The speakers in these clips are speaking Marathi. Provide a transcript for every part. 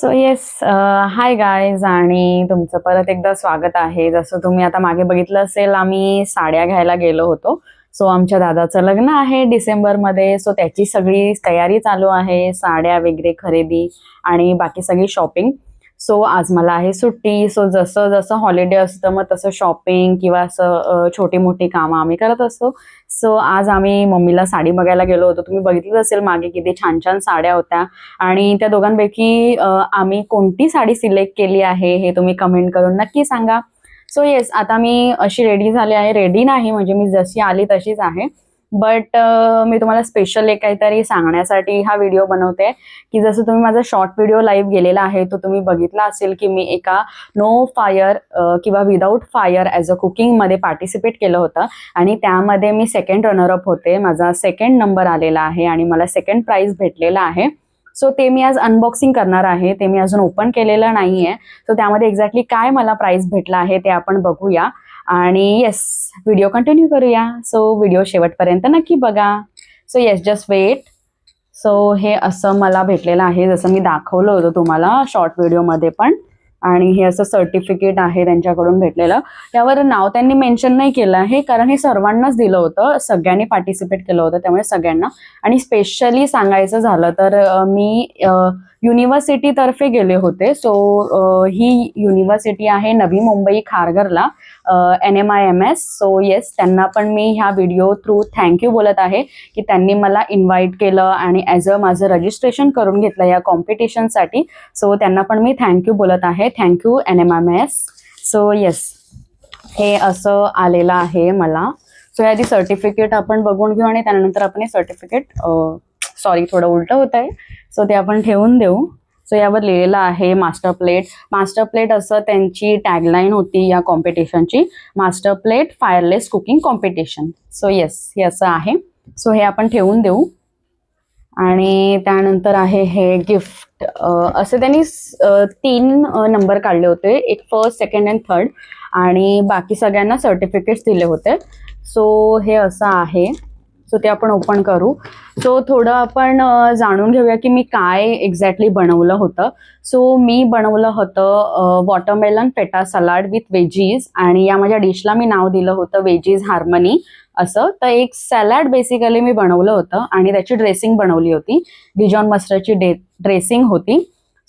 सो येस हाय गायज आणि तुमचं परत एकदा स्वागत आहे. जसं तुम्ही आता मागे बघितलं असेल आम्ही साड्या घ्यायला गेलो होतो. सो आमच्या दादाचं लग्न आहे डिसेंबरमध्ये. सो त्याची सगळी तयारी चालू आहे साड्या वगैरे खरेदी आणि बाकी सगळी शॉपिंग सो आज मला आहे सुट्टी. सो जसं जसं हॉलिडे असतं मग तसं शॉपिंग किंवा असं छोटी मोठी कामं आम्ही करत असतो. सो आज आम्ही मम्मीला साडी बघायला गेलो होतो. तुम्ही बघितलंच असेल मागे किती छान छान साड्या होत्या. आणि त्या दोघांपैकी आम्ही कोणती साडी सिलेक्ट केली आहे हे तुम्ही कमेंट करून नक्की सांगा. सो येस आता मी अशी रेडी झाली आहे. रेडी नाही म्हणजे मी जशी आली तशीच आहे. बट uh, मी तुम्हाला स्पेशल एक काहीतरी सांगण्यासाठी हा व्हिडिओ बनवते की जसं तुम्ही माझा शॉर्ट व्हिडिओ लाईव्ह गेलेला आहे तो तुम्ही बघितला असेल की मी एका नो फायर uh, किंवा विदाऊट फायर ॲज अ कुकिंगमध्ये पार्टिसिपेट केलं होतं. आणि त्यामध्ये मी सेकंड रनरअप होते. माझा सेकंड नंबर आलेला आहे आणि मला सेकंड प्राईज भेटलेला आहे. सो ते मी आज अनबॉक्सिंग करणार आहे. ते मी अजून ओपन केलेलं नाही आहे सो त्यामध्ये एक्झॅक्टली काय मला प्राईज भेटला आहे ते आपण बघूया. आणि येस व्हिडिओ कंटिन्यू करूया. सो व्हिडिओ शेवटपर्यंत नक्की बघा. So yes just wait so हे असं मला भेटलेलं आहे. जसं मी दाखवलं होतं तुम्हाला शॉर्ट व्हिडिओमध्ये पण. आणि हे असं सर्टिफिकेट आहे त्यांच्याकडून भेटलेलं. त्यावर नाव त्यांनी मेन्शन नाही केलं आहे. कारण हे सर्वांनाच दिलं होतं. सगळ्यांनी पार्टिसिपेट केलं होतं त्यामुळे सगळ्यांना. आणि स्पेशली सांगायचं झालं तर मी युनिव्हर्सिटीतर्फे गेले होते. सो ही युनिव्हर्सिटी आहे Navi Mumbai खारघरला N M I M S so yes त्यांना पण मी ह्या व्हिडिओ थ्रू थँक्यू बोलत आहे की त्यांनी मला इन्व्हाइट केलं आणि ॲज अ माझं रजिस्ट्रेशन करून घेतलं या कॉम्पिटिशनसाठी सो त्यांना पण मी थँक्यू बोलत आहे. Thank you N M M S so yes हे असं आलेलं आहे मला. सो यादी सर्टिफिकेट आपण बघून घेऊ आणि त्यानंतर आपण हे सर्टिफिकेट सॉरी थोडं उलटं होत आहे. सो ते आपण ठेवून देऊ. सो यावर लिहिलेलं आहे मास्टर प्लेट मास्टर प्लेट असं त्यांची टॅगलाईन होती या कॉम्पिटिशनची master plate fireless cooking competition so yes हे असं आहे. सो हे आपण ठेवून देऊ. आणि त्यानंतर आहे हे गिफ्ट असे त्यांनी तीन नंबर काढले होते. एक फर्स्ट सेकंड अँड थर्ड आणि बाकी सगळ्यांना सर्टिफिकेट्स दिले होते. सो हे असं आहे. सो ते आपण ओपन करू. सो थोडं आपण जाणून घेऊया की मी काय एक्झॅक्टली बनवलं होतं. सो मी बनवलं होतं watermelon feta salad with veggies आणि या माझ्या डिशला मी नाव दिलं होतं वेजीज हार्मनी असं. तर एक सॅलॅड बेसिकली मी बनवलं होतं आणि त्याची ड्रेसिंग बनवली होती. डिजॉन मस्टरची डे ड्रेसिंग होती.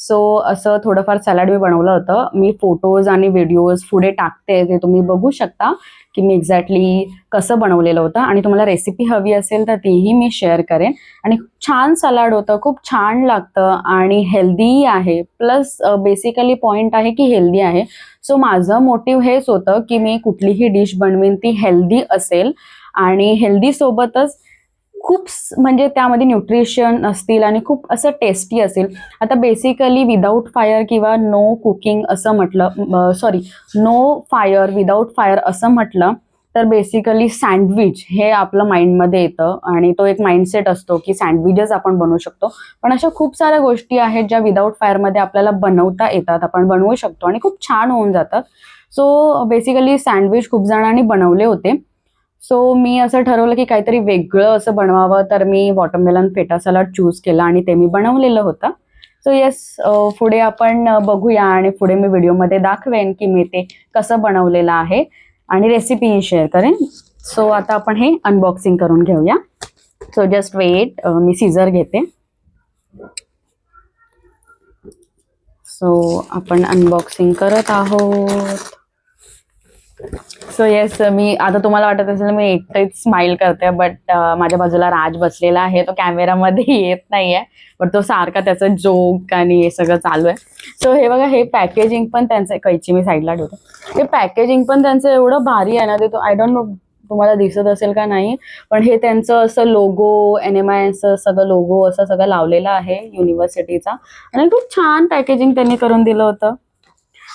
सो असं थोडंफार सॅलड मी बनवलं होतं. मी फोटोज आणि व्हिडिओज पुढे टाकते ते तुम्ही बघू शकता की मी एक्झॅक्टली कसं बनवलेलं होतं आणि तुम्हाला रेसिपी हवी असेल तर तीही मी शेअर करेन. आणि छान सलाड होतं खूप छान लागतं आणि हेल्दीही आहे. प्लस बेसिकली पॉईंट आहे की हेल्दी आहे. सो माझं मोटिव्ह हेच होतं की मी कुठलीही डिश बनवीन ती हेल्दी असेल. आणि हेल्दीसोबतच खूप म्हणजे त्यामध्ये न्यूट्रिशन असतील आणि खूप असं टेस्टी असेल. आता बेसिकली विदाऊट फायर किंवा नो कुकिंग असं म्हटलं sorry no fire without fire असं म्हटलं तर बेसिकली सँडविच हे आपलं माइंडमध्ये येतं आणि तो एक माइंडसेट असतो की सँडविचच आपण बनवू शकतो. पण अशा खूप साऱ्या गोष्टी आहेत ज्या विदाऊट फायरमध्ये आपल्याला बनवता येतात. आपण बनवू शकतो आणि खूप छान होऊन जातात. सो बेसिकली सँडविच खूप जणांनी बनवले होते. सो मी असं ठरवलं की काहीतरी वेगळं असं बनवावं तर मी वॉटरमेलन फेटा सलाड चूज केला आणि ते मी बनवलेलं होतं. सो येस पुढे आपण बघूया आणि पुढे मी व्हिडिओमध्ये दाखवेन की मी ते कसं बनवलेलं आहे आणि रेसिपीही शेअर करेन. सो आता आपण हे अनबॉक्सिंग करून घेऊया. सो जस्ट वेट मी सीझर घेते. सो आपण अनबॉक्सिंग करत आहोत. सो येस मी आता तुम्हाला वाटत असेल मी एकटेच स्माइल करते बट uh, माझ्या बाजूला राज बसलेला आहे. तो कॅमेरामध्ये येत नाहीये बट तो सारखा त्याचा जोक आणि हे सगळं चालू आहे. सो हे बघा हे पॅकेजिंग पण त्यांचं कैची मी साईडला ठेवते. हे पॅकेजिंग पण त्यांचं एवढं भारी आहे ना ते तो आय डोंट नो तुम्हाला दिसत असेल का नाही पण हे त्यांचं असं लोगो एन एम आय सगळं लोगो असं सगळं लावलेलं आहे युनिव्हर्सिटीचा आणि खूप छान पॅकेजिंग त्यांनी करून दिलं होतं.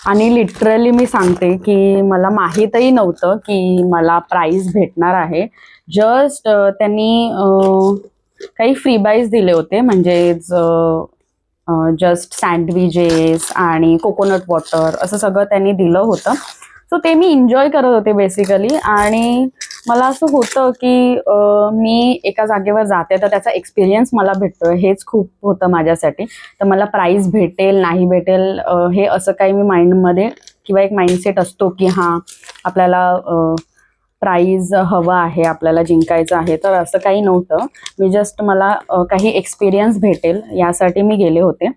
आणि लिटरली मी सांगते की मला माहीतही नव्हतं की मला प्राईज भेटणार आहे. जस्ट त्यांनी काही फ्री बाईज दिले होते. म्हणजेच जस्ट सँडविजेस आणि कोकोनट वॉटर असं सगळं त्यांनी दिलं होतं. सो ते मी एन्जॉय करत होते बेसिकली आणि मला असं होतं की मी एका जागेवर जाते तर त्याचा एक्सपिरियन्स मला भेटतोय. हेच खूप होतं माझ्यासाठी. तर मला प्राईज भेटेल नाही भेटेल हे असं काही मी माइंडमध्ये किंवा एक माइंडसेट असतो की हां आपल्याला प्राईज हवं आहे आपल्याला जिंकायचं आहे तर असं काही नव्हतं. मी जस्ट मला काही एक्सपिरियन्स भेटेल यासाठी मी गेले होते.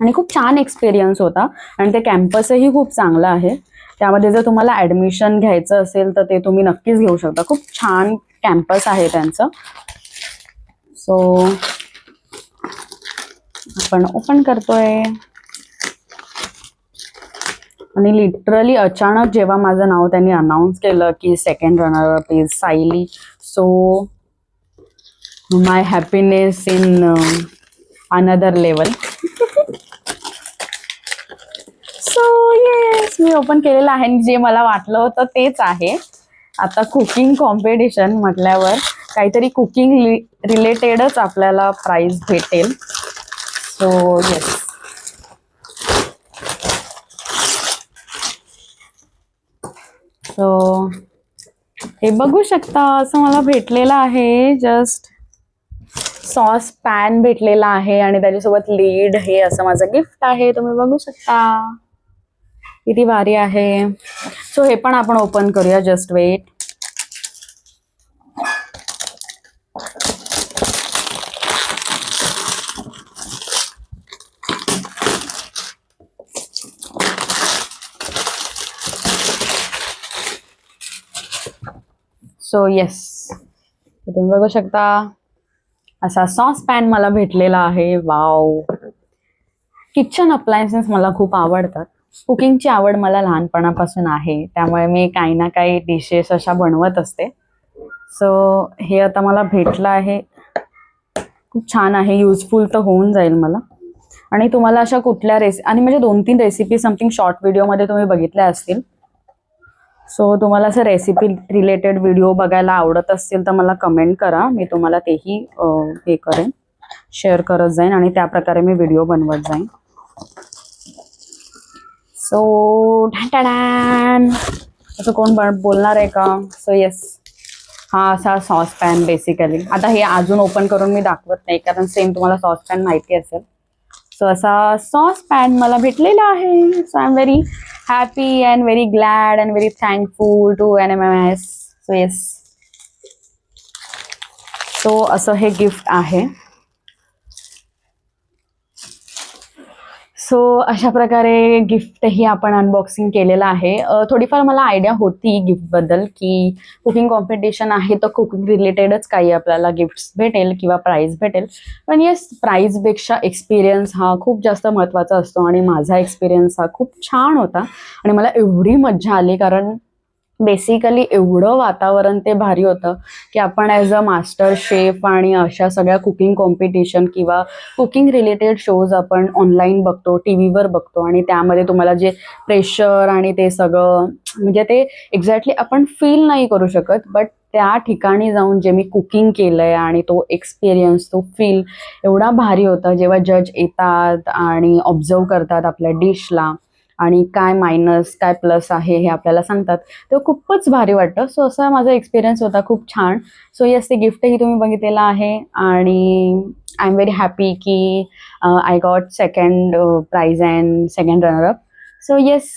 आणि खूप छान एक्सपिरियन्स होता. आणि ते कॅम्पसही खूप चांगलं आहे. त्यामध्ये जर तुम्हाला ॲडमिशन घ्यायचं असेल तर ते तुम्ही नक्कीच घेऊ शकता. खूप छान कॅम्पस आहे त्यांचं. सो आपण ओपन करतोय. आणि लिटरली अचानक जेव्हा माझं नाव त्यांनी अनाऊन्स केलं की second runner up is Sayali. So my happiness in another level so yes me open केलेलं आहे आणि जे मला वाटलं होतं तेच आहे. आता कुकिंग कॉम्पिटिशन म्हटल्यावर काहीतरी कुकिंग रिलेटेडच आपल्याला प्राईज भेटेल. सो येस सो हे बघू शकता असं मला भेटलेलं आहे. जस्ट सॉस पॅन भेटलेला आहे आणि त्याच्यासोबत लीड हे असं माझं गिफ्ट आहे. तुम्ही बघू शकता. किती भारी आहे? सो हे पण आपण ओपन करूया जस्ट वेट सो येस तुम्ही बघू शकता. असा सॉस पॅन मला भेटलेला आहे. वाव किचन अप्लायन्सेस मला खूप आवडतात. कुकिंगची आवड मला लहानपणापासून आहे. त्यामुळे मी काही ना काही डिशेस अशा बनवत असते. सो हे आता मला भेटलं आहे. खूप छान आहे. युजफुल तर होऊन जाईल मला. आणि तुम्हाला अशा कुठल्या रेसि आणि म्हणजे दोन तीन रेसिपी समथिंग शॉर्ट व्हिडिओमध्ये तुम्ही बघितल्या असतील. सो तुम्हाला असं रेसिपी रिलेटेड व्हिडिओ बघायला आवडत असतील तर मला कमेंट करा. मी तुम्हाला तेही हे करेन. शेअर करत जाईन आणि त्याप्रकारे मी व्हिडिओ बनवत जाईन. सो डॅन असं कोण बोलणार आहे का? सो येस हा असा सॉस पॅन बेसिकली आता हे अजून ओपन करून मी दाखवत नाही कारण सेम तुम्हाला सॉस पॅन माहिती असेल. सो असा सॉस पॅन मला भेटलेला आहे. So I am very happy and very glad and very thankful to N M M S so yes so असं हे गिफ्ट आहे. सो अशा प्रकारे गिफ्टही आपण अनबॉक्सिंग केलेलं आहे. थोडीफार मला आयडिया होती गिफ्टबद्दल की कुकिंग कॉम्पिटिशन आहे तर कुकिंग रिलेटेडच काही आपल्याला गिफ्ट्स भेटेल किंवा प्राईज भेटेल. पण येस प्राईजपेक्षा एक्सपिरियन्स हा खूप जास्त महत्त्वाचा असतो आणि माझा एक्सपिरियन्स हा खूप छान होता. आणि मला एवढी मज्जा आली कारण बेसिकली एवढं वातावरण ते भारी होतं की आपण ॲज अ मास्टर शेफ आणि अशा सगळ्या कुकिंग कॉम्पिटिशन किंवा कुकिंग रिलेटेड शोज आपण ऑनलाईन बघतो टी व्हीवर बघतो आणि त्यामध्ये तुम्हाला जे प्रेशर आणि ते सगळं म्हणजे ते एक्झॅक्टली आपण फील नाही करू शकत बट त्या ठिकाणी जाऊन जे मी कुकिंग केलं आहे आणि तो एक्सपिरियन्स तो फील एवढा भारी होता. जेव्हा जज येतात आणि ऑब्झर्व करतात आपल्या डिशला आणि काय मायनस काय प्लस आहे हे आपल्याला सांगतात. तर खूपच भारी वाटतं. सो असा माझा एक्सपिरियन्स होता. खूप छान. सो येस ते गिफ्टही तुम्ही बघितलेलं आहे. आणि आय एम व्हेरी हॅपी की I got second prize and second runner up so yes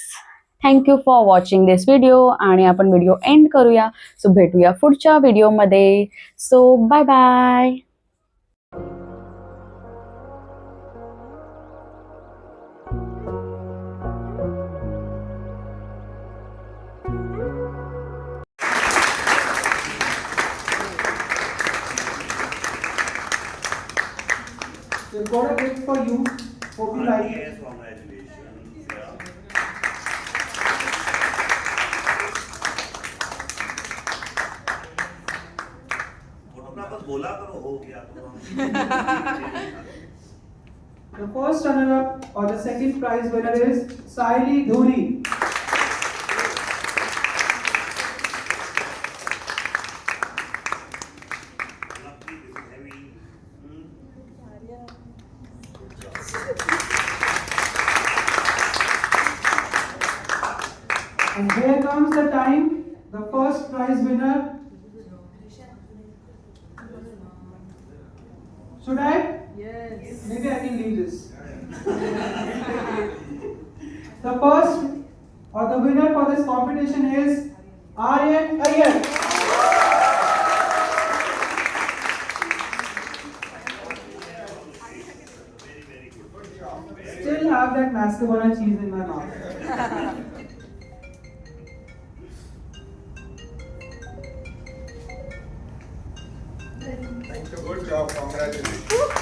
thank you for watching this video आणि आपण व्हिडिओ एंड करूया. सो भेटूया पुढच्या व्हिडिओमध्ये so bye bye A gift for you. Hope you like. Yes, congratulations. Yeah. Photographer बोला करो हो गया तो The first runner-up or the second prize winner is Saili Dhuri. Prize winner. Should I? Yes. Maybe I can leave this. the first or the winner for this competition is Aryan Iyer. Very, very good. Still have that mascarpone cheese in my mouth. legal.